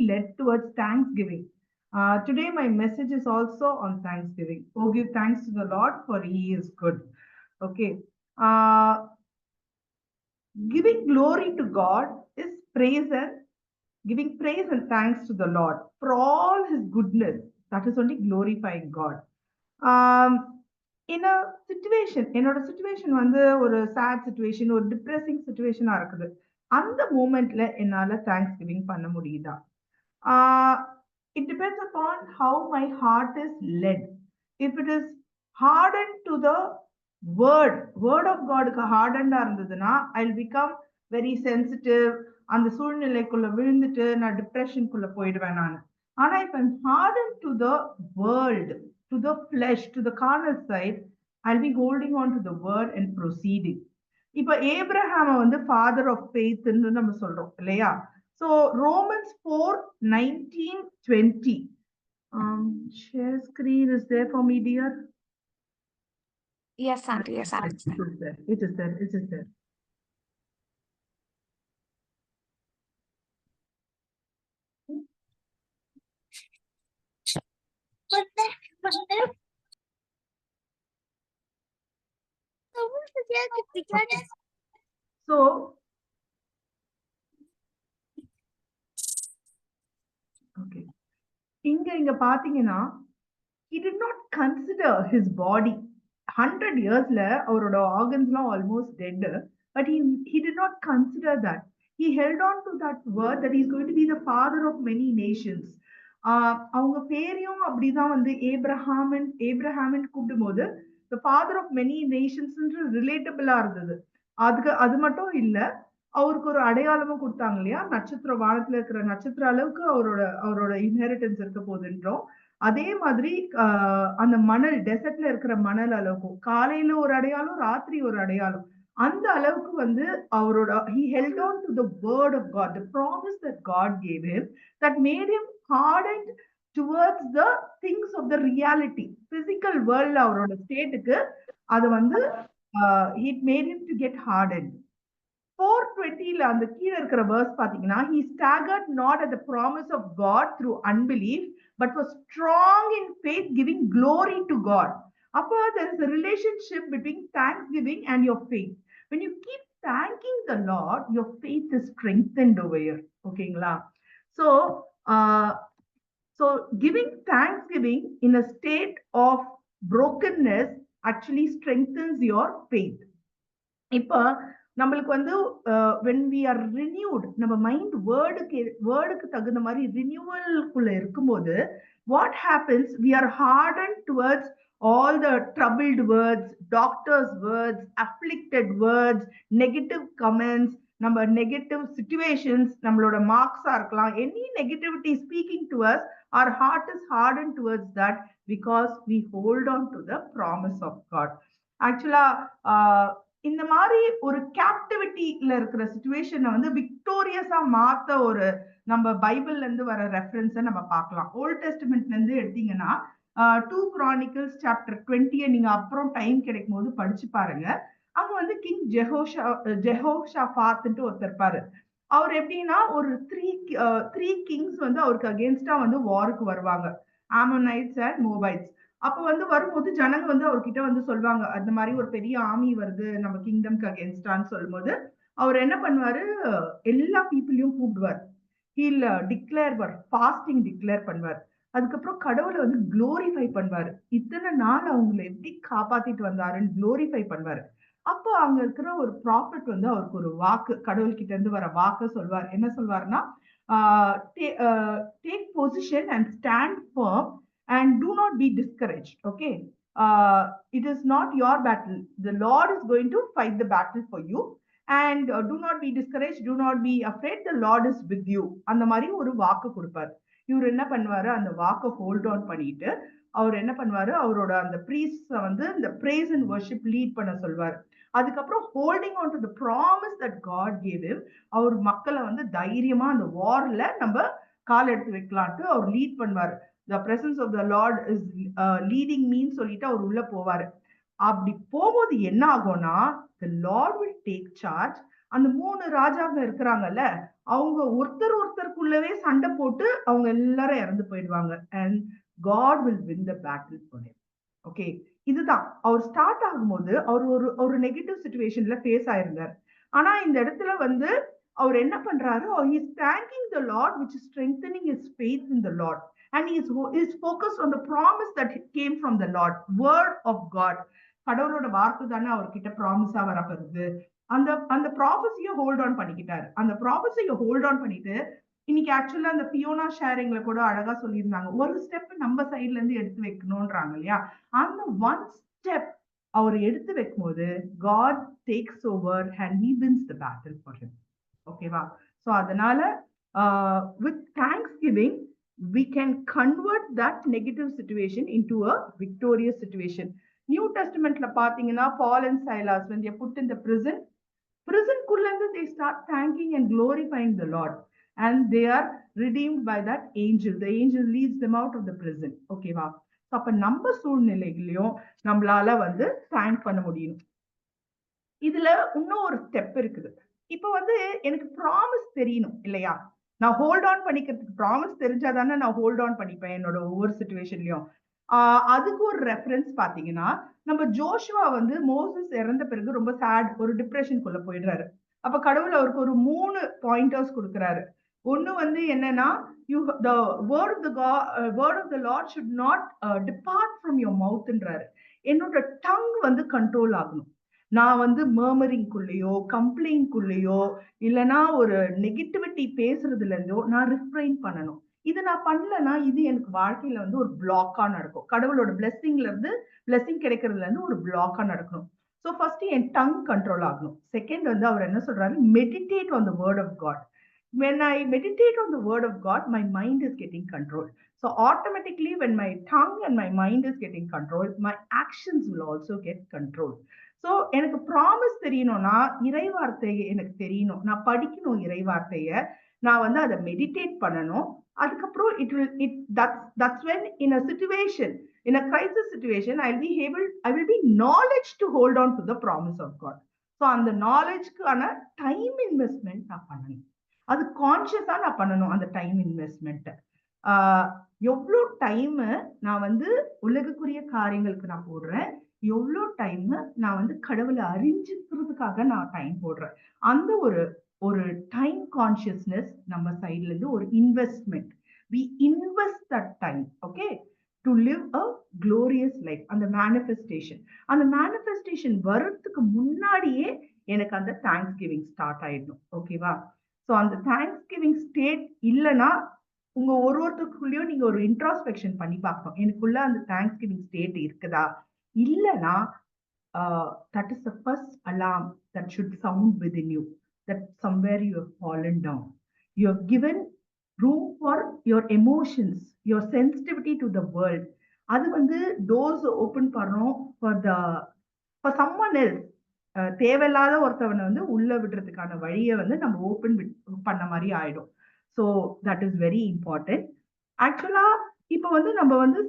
led towards Thanksgiving. Uh, today, my message is also on Thanksgiving. Oh, give thanks to the Lord, for He is good. Okay. Uh, giving glory to God is praise and giving praise and thanks to the Lord for all His goodness. That is only glorifying God. Um, in a situation, என்னோட situation வந்து ஒரு sad situation ஒரு depressing சுச்சுவேஷனா இருக்குது அந்த மூமெண்ட்ல என்னால thanks giving பண்ண முடியுதா it depends upon how my heart is let if it is hardened to the word word of காடுக்கு ஹார்டண்டா இருந்ததுன்னா ஐ பிகம் வெரி சென்சிட்டிவ் அந்த சூழ்நிலைக்குள்ள விழுந்துட்டு நான் டிப்ரெஷனுக்குள்ள போயிடுவேன் நான். ஆனா இப்ப hardened to the world to the flesh to the carnal side I be holding on to the word and proceeding இப்ப ஏப்ரஹாம வந்து ஃபாதர் ஆஃப் ஃபெய்த்னு நம்ம சொல்றோம் இல்லையா? So Romans 4, 19, 20. Um, share screen is there for me, dear? Yes, Auntie. Yes, Auntie. It is there. It is there. It is there. So இங்க இங்க பாத்தீங்கன்னா consider his body hundred இயர்ஸ்ல அவரோட ஆர்கன்ஸ்லாம் almost dead but he he not consider that he held on to that word that is going to be the father of many nations அவங்க பேரையும் அப்படிதான் வந்து ஏப்ரஹாமன் ஏப்ரஹாமன் கூப்பிடும் போது the father of many nations ரிலேட்டபிளா இருந்தது அதுக்கு அது மட்டும் இல்லை அவருக்கு ஒரு அடையாளமும் கொடுத்தாங்க இல்லையா? நட்சத்திர வானத்துல இருக்கிற நட்சத்திர அளவுக்கு அவரோட அவரோட இன்ஹெரிட்டன்ஸ் இருக்க போகுதுன்றோம். அதே மாதிரி அந்த மணல் டெசர்ட்ல இருக்கிற மணல் அளவுக்கும் காலையில ஒரு அடையாளம் ராத்திரி ஒரு அடையாளம் அந்த அளவுக்கு வந்து அவரோட he held on to the of God God promise promise God gave gave that made made him hardened the the of the reality reality. Physical அவரோட ஸ்டேட்டுக்கு அது வந்து it made him to get hard and four டுவெண்ட்டில அந்த கீழே இருக்கிற verse பாத்தீங்கன்னா he staggered not at the promise of God through unbelief but was strong in faith giving glory to God அப்போ there is a relationship between thanksgiving and your faith when you keep thanking the Lord your faith is strengthened over here ஓகேங்களா so uh, so giving thanksgiving in a state of brokenness actually strengthens your faith இப்போ நம்மளுக்கு வந்து when we are renewed நம்ம mind வேர்டுக்கு வேர்டுக்கு தகுந்த மாதிரி ரினியூவல்குள்ள இருக்கும்போது what happens we are hardened towards all the troubled words doctors words afflicted words negative comments நம்ம நெகட்டிவ் சுச்சுவேஷன்ஸ் நம்மளோட மார்க்ஸா இருக்கலாம். Any negativity speaking to us our heart is hardened towards that because we hold on to the promise of God ஆக்சுவலா இந்த மாதிரி ஒரு கேப்டிவிட்டியில இருக்கிற சுச்சுவேஷனை வந்து விக்டோரியஸா மாத்த ஒரு நம்ம பைபிள்ல இருந்து வர ரெஃபரன்ஸை நம்ம பார்க்கலாம். ஓல்ட் டெஸ்டிமெண்ட்ல இருந்து எடுத்தீங்கன்னா டூ கிரானிக்கல்ஸ் சாப்டர் டுவெண்ட்டியை நீங்க அப்புறம் டைம் கிடைக்கும் போது படிச்சு பாருங்க. அங்க வந்து கிங் ஜெஹோஷா ஜெஹோஷா ஃபாத்துட்டு ஒருத்தர் இருப்பாரு. அவர் எப்படின்னா ஒரு த்ரீ த்ரீ கிங்ஸ் வந்து அவருக்கு அகேன்ஸ்டா வந்து வாருக்கு வருவாங்க. ஆமோனைட்ஸ் அண்ட் மோபைட்ஸ் அப்ப வந்து வரும்போது ஜனங்க வந்து அவர்கிட்ட வந்து சொல்லுவாங்க அந்த மாதிரி ஒரு பெரிய ஆர்மி வருது நம்ம கிங்டம்க்கு அகேன்ஸ்டான்னு சொல்லும்போது அவர் என்ன பண்ணுவாரு? எல்லா பீப்புளையும் கூப்பிடுவார். ஹீல் டிக்ளேர் ஃபாஸ்டிங் டிக்ளேர் பண்ணுவார். அதுக்கப்புறம் கடவுளை வந்து குளோரிஃபை பண்ணுவார். இத்தனை நாள் அவங்களை எப்படி காப்பாத்திட்டு வந்தாருன்னு குளோரிஃபை பண்ணுவார். அப்போ அங்க இருக்கிற ஒரு ப்ராஃபிட் வந்து அவருக்கு ஒரு வாக்கு கடவுள்கிட்ட இருந்து வர வாக்கு சொல்வார். என்ன சொல்வாருன்னா take position and stand for and do not be discouraged okay? Uh, it is not your battle. The lord is going to fight the battle for you. And uh, do not be discouraged. Do not be afraid. The lord is with you. அந்த மாதிரி ஒரு வாக்கு கொடுப்பாரு. இவர் என்ன பண்ணுவாரு? அந்த வாக்கை ஹோல்ட் ஆன் பண்ணிட்டு அவர் என்ன பண்ணுவாரு? அவரோட அந்த ப்ரீஸ் வந்து இந்த பிரேஸ் அண்ட் வர்ஷிப் லீட் பண்ண சொல்வார். அதுக்கப்புறம் holding on to the promise that God gave அவர் மக்களை வந்து தைரியமா அந்த வார்ல நம்ம கால் எடுத்து வைக்கலான்ட்டு அவர் லீட் பண்ணுவார். The presence of the Lord is leading mean சொல்லிட்டு அவர் உள்ள போவாரு. அப்படி போகும்போது என்ன ஆகும்னா the Lord will take charge அந்த மூணு ராஜாங்க இருக்கிறாங்கல்ல அவங்க ஒருத்தர் ஒருத்தருக்குள்ளவே சண்டை போட்டு அவங்க எல்லாரும் இறந்து போயிடுவாங்க. And God will win the battle for okay இதுதான். அவர் ஸ்டார்ட் ஆகும்போது அவர் ஒரு ஒரு நெகட்டிவ் சுச்சுவேஷன்ல ஃபேஸ் ஆயிருந்தார். ஆனா இந்த இடத்துல வந்து அவர் என்ன பண்றாரு? Is thanking the Lord which strengthening is faith in the Lord and is is focus on the promise that came from the Lord, word of God கடவுளோட வார்த்தை தானே அவர்கிட்ட ப்ராமிஸா வரப்படுது அந்த அந்த ப்ராஃபஸியை ஹோல்ட் ஆன் பண்ணிக்கிட்டாரு. அந்த ப்ராஃபஸியை ஹோல்ட் ஆன் பண்ணிட்டு இன்னைக்கு ஆக்சுவலா அந்த பியோனா ஷேரிங்ல கூட அழகா சொல்லியிருந்தாங்க. ஒரு ஸ்டெப் நம்ம சைட்ல இருந்து எடுத்து வைக்கணும்ன்றாங்க இல்லையா? அந்த ஒன் ஸ்டெப் அவர் எடுத்து வைக்கும்போது God takes over and he wins the battle for him ஓகேவா ஸோ அதனால with thanks giving we can convert that negative situation into a victorious situation. New டெஸ்ட்மெண்ட்ல பாத்தீங்கன்னா Paul and Silas when put in the prison பிரிசன்குள்ள இருந்து they start thanking and glorifying the Lord and they are redeemed by that angel the angel leads them out of the prison ஓகேவா அப்ப நம்ம சூழ்நிலைகளையும் நம்மளால வந்து thank பண்ண முடியும் இதுல இன்னும் ஒரு ஸ்டெப் இருக்குது இப்போ வந்து எனக்கு ப்ராமிஸ் தெரியணும் இல்லையா நான் ஹோல்ட் ஆன் பண்ணிக்கிறதுக்கு ப்ராமிஸ் தெரிஞ்சா தானே நான் ஹோல்ட் ஆன் பண்ணிப்பேன் என்னோட ஒவ்வொரு சுச்சுவேஷன்லயும் அதுக்கு ஒரு ரெஃபரன்ஸ் பாத்தீங்கன்னா நம்ம ஜோஷுவா வந்து மோசஸ் இறந்த பிறகு ரொம்ப சேட் ஒரு டிப்ரெஷனுக்குள்ள போயிடுறாரு. அப்ப கடவுள் அவருக்கு ஒரு மூணு பாயிண்டர்ஸ் கொடுக்குறாரு. ஒன்னு வந்து என்னன்னா you the word of the word of the Lord should not depart from your மவுத்ன்றாரு என்னோட டங் வந்து கண்ட்ரோல் ஆகணும். நான் வந்து மேமரிங்குள்ளேயோ கம்ப்ளைண்ட்குள்ளேயோ இல்லைன்னா ஒரு நெகட்டிவிட்டி பேசுறதுல இருந்தோ நான் ரிஃப்ரைன் பண்ணணும். இது நான் பண்ணலன்னா இது எனக்கு வாழ்க்கையில வந்து ஒரு பிளாக்கா நடக்கும். கடவுளோட பிளெஸ்ஸிங்ல இருந்து பிளெஸ்ஸிங் கிடைக்கிறதுல இருந்து ஒரு பிளாக்கா நடக்கணும். ஸோ ஃபர்ஸ்ட் என் டங் கண்ட்ரோல் ஆகணும். செகண்ட் வந்து அவர் என்ன சொல்றாரு? Meditate on the word of God when I meditate on the word of God, my mind is getting controlled. So automatically, when my tongue and my mind is getting controlled, my actions will also get controlled. So எனக்கு promise தெரியணும்னா இறைவார்த்தையை எனக்கு தெரியணும். நான் படிக்கணும் இறைவார்த்தைய. நான் வந்து அதை மெடிடேட் பண்ணணும். அதுக்கப்புறம் it will it that's that's when in a situation in a crisis situation I be able I will be knowledge to hold on to the promise of God so அந்த நாலேஜ்க்கான டைம் இன்வெஸ்ட்மெண்ட் நான் பண்ணணும். அது கான்ஷியஸாக நான் பண்ணணும் அந்த time இன்வெஸ்ட்மெண்ட்டை எவ்வளோ டைமு நான் வந்து உலகக்குரிய காரியங்களுக்கு நான் போடுறேன். எவ்வளோ டைம் நான் வந்து கடவுளை அறிஞ்சுக்கிறதுக்காக நான் டைம் போடுறேன். அந்த ஒரு ஒரு டைம் கான்சியஸ்னஸ் நம்ம சைட்ல இருந்து ஒரு investment we invest that time okay to live a glorious life அந்த மேனிஃபெஸ்டேஷன் அந்த மேனிஃபெஸ்டேஷன் வர்றதுக்கு முன்னாடியே எனக்கு அந்த தேங்க்ஸ் கிவிங் ஸ்டார்ட் ஆயிடணும் ஓகேவா ஸோ அந்த தேங்க்ஸ் கிவிங் ஸ்டேட் இல்லைன்னா உங்க ஒரு ஒருத்தருக்குள்ளேயும் நீங்க ஒரு இன்ட்ராஸ்பெக்ஷன் பண்ணி பார்க்கணும். எனக்குள்ள அந்த தேங்க்ஸ் கிவிங் ஸ்டேட் இருக்குதா? இல்லைன்னா that is the first alarm that should sound with in you that somewhere you have fallen down you have given room for your emotions your sensitivity to the world அது வந்து doors open பண்ணுறோம் for the for someone else தேவையில்லாத ஒருத்தவனை வந்து உள்ள விடுறதுக்கான வழியை வந்து நம்ம ஓப்பன் பண்ண மாதிரி ஆயிடும். So that is very important ஆக்சுவலாக இப்போ வந்து நம்ம வந்து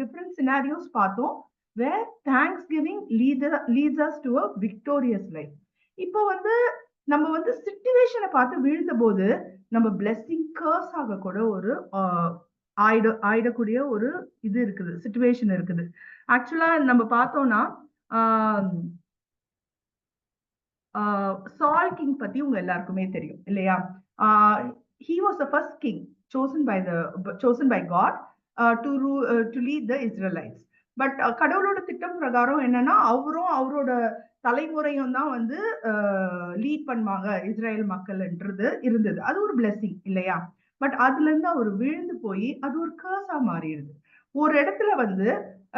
டிஃப்ரெண்ட் சினாரியோஸ் பார்த்தோம் where thanks giving leads us to a victorious life இப்போ வந்து நம்ம வந்து சிச்சுவேஷனை பார்த்து வீழ்ந்த போது நம்ம பிளெஸ்ஸிங் கர்ஸ் ஆக கூட ஒரு ஆயிட ஆயிடக்கூடிய ஒரு இது இருக்குது சுச்சுவேஷன் இருக்குது. ஆக்சுவலா நம்ம பார்த்தோம்னா சால் கிங் பத்தி உங்க எல்லாருக்குமே தெரியும் இல்லையா? He was the first king chosen by the chosen by God uh, to uh, to lead the Israelites. But uh, கடவுளோட திட்டம் பிரகாரம் என்னன்னா அவரும் அவரோட தலைமுறையும் தான் வந்து uh, லீட் பண்ணுவாங்க இஸ்ரேல் மக்கள்ன்றது இருந்தது. அது ஒரு பிளெஸிங் இல்லையா? பட் அதுல இருந்து அவர் விழுந்து போய் அது ஒரு கேர்ஸா மாறிடுது. ஒரு இடத்துல வந்து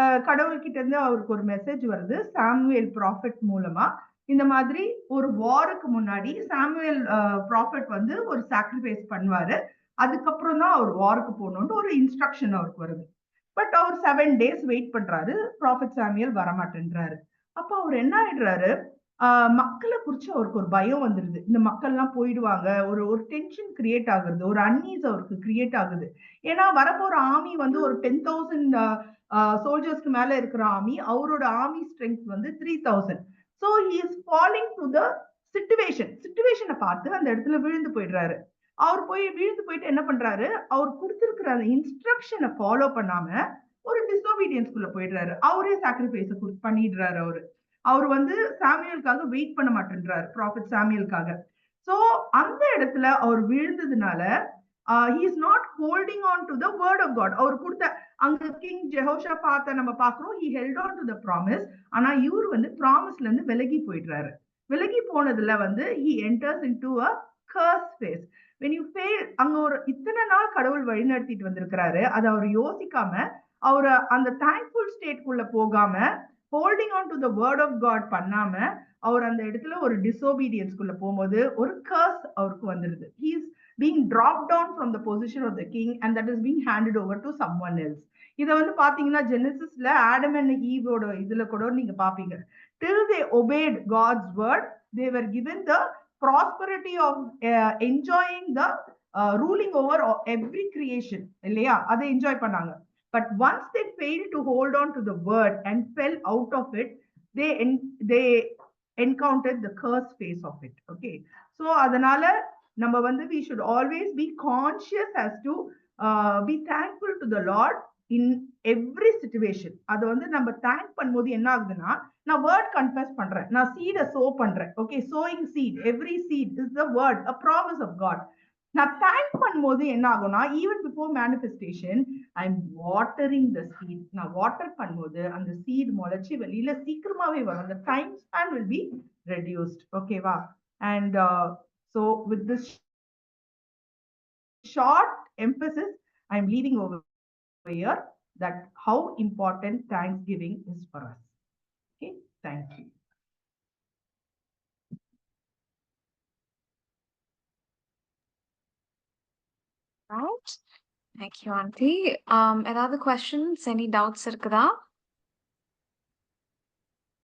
uh, கடவுள்கிட்ட இருந்து அவருக்கு ஒரு மெசேஜ் வருது. சாமுவேல் ப்ராஃபிட் மூலமா. இந்த மாதிரி ஒரு வாருக்கு முன்னாடி சாமுவேல் ப்ராஃபிட் வந்து ஒரு சாக்ரிஃபைஸ் பண்ணுவாரு. அதுக்கப்புறம் தான் அவர் வாருக்கு போகணும்னு ஒரு இன்ஸ்ட்ரக்ஷன் அவருக்கு வருது. பட் அவர் செவன் டேஸ் வெயிட் பண்றாரு. ப்ராஃபிட் சாமியல் வரமாட்டேன்றாரு. அப்போ அவர் என்ன ஆயிடுறாரு? மக்களை குறிச்சு அவருக்கு ஒரு பயம் வந்துருது. இந்த மக்கள்லாம் போயிடுவாங்க. ஒரு ஒரு டென்ஷன் கிரியேட் ஆகுது ஒரு அன்னீஸ் அவருக்கு கிரியேட் ஆகுது. ஏன்னா வரப்போற ஆமி வந்து ஒரு டென் தௌசண்ட் சோல்ஜர்ஸ்க்கு மேல இருக்கிற ஆமி அவரோட ஆமி ஸ்ட்ரென்த் வந்து three thousand so he is falling to the situation சிச்சுவேஷனை பார்த்து அந்த இடத்துல விழுந்து போயிடுறாரு. அவர் போய் விழுந்து போயிட்டு என்ன பண்றாரு? அவர் கொடுத்திருக்கிற அந்த இன்ஸ்ட்ரக்ஷனை ஃபாலோ பண்ணாம ஒரு டிஸ்ஓபீடியன்ஸ்குள்ள போயிடுறாரு. அவரே சாக்ரிஃபைஸ் பண்ணிடுறாரு அவரு. அவர் வந்து சாமியலுக்காக வெயிட் பண்ண மாட்டேன்றாரு ப்ராஃபிட் சாமியலுக்காக. ஸோ அந்த இடத்துல அவர் விழுந்ததுனால he is not holding on to the word of God அவர் கொடுத்த அங்க கிங் ஜெஹோஷா பார்த்த நம்ம பாக்குறோம் he held on to the promise ஆனா இவர் வந்து ப்ராமிஸ்ல இருந்து விலகி போயிடுறாரு. விலகி போனதுல வந்து he enters into a curse phase when you fail அங்க ஒரு இத்தனை நாள் கடவுள் வழி நடத்திட்டு வந்திருக்கிறாரு. அதை அவர் யோசிக்காம அவர் அந்த தேங்க்ஃபுல் ஸ்டேட்குள்ள போகாம holding on to the word of God பண்ணாம அவர் அந்த இடத்துல ஒரு டிசோபீடியன்ஸ்குள்ள போகும்போது ஒரு கர்ஸ் அவருக்கு வந்துருது. He's being drop down from the position of the king and that is being handed over to someone else இதை வந்து பாத்தீங்கன்னா ஜெனசிஸ்ல ஆடம் அண்ட் ஈவோட இதுல கூட நீங்க பாப்பீங்க till they obeyed God's word they were given the prosperity of enjoying the ruling over every creation இல்லையா? அதை enjoy பண்ணாங்க. But once they fail to hold on to the word and fell out of it they they encounter the curse face of it okay so அதனால நம்ம வந்து we should always be conscious as to be thankful to the Lord in every situation அதை வந்து நம்ம thank பண்ணும்போது என்ன ஆகுதுன்னா நான் வேர்ட் கன்ஃபர்ஸ் பண்றேன். நான் சீடை சோ பண்றேன். Okay sowing seed every seed is the word a promise of God நான் தேங்க் பண்ணும்போது என்ன ஆகும்னா even before manifestation I am watering the seed நான் வாட்டர் பண்ணும்போது அந்த சீட் முளைச்சி வெளியில சீக்கிரமாவே வரும். அந்த time span will be reduced ஓகேவா and so with this short emphasis I am leaving over prayer that how important thanksgiving is for us. Okay, thank you. Right. Thank you, Auntie. Um, any other questions? Any doubts, Sirkada?